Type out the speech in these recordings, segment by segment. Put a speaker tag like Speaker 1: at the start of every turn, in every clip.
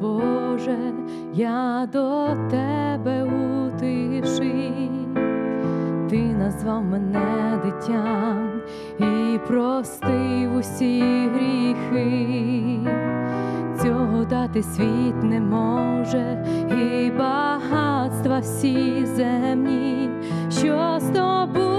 Speaker 1: Боже, я до тебе у тиші, ти назвав мене дитям і простив усі гріхи. Цього дати світ не може, і багатства всі земні, що здобув для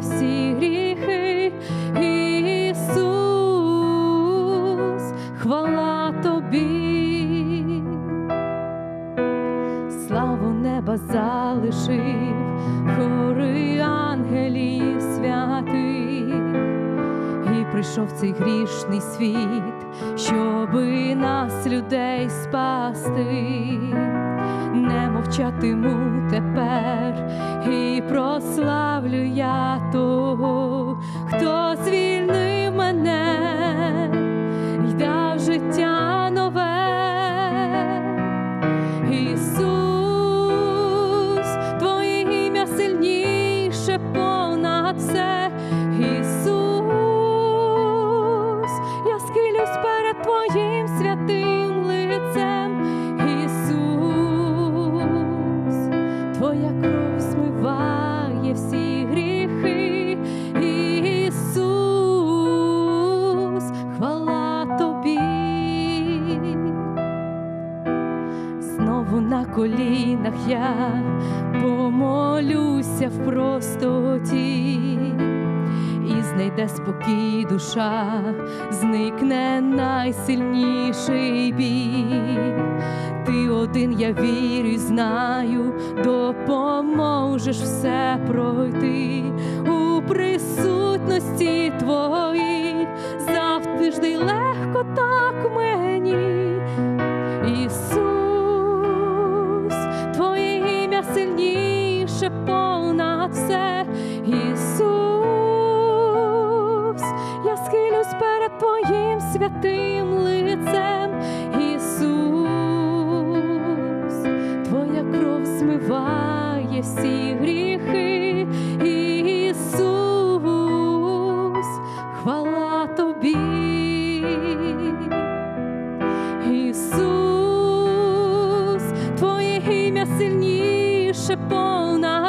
Speaker 1: всі гріхи, Ісус, хвала Тобі. Славу неба залишив, хори ангелів святих, і прийшов цей грішний світ, щоби нас, людей, спасти. Не мовчатиму тепер. І прославлю я того, хто звільнив знову на колінах я помолюся в простоті, і знайде спокій душа, зникне найсильніший біль. Ти один, я вірю, знаю, допоможеш все пройти у присутності сильніше понад все, Ісус, я схилюсь перед Твоїм святим лицем, Ісус, Твоя кров змиває всі гріхи, Ісус, хвала Тобі. Ісус, Твоє ім'я сильніше понад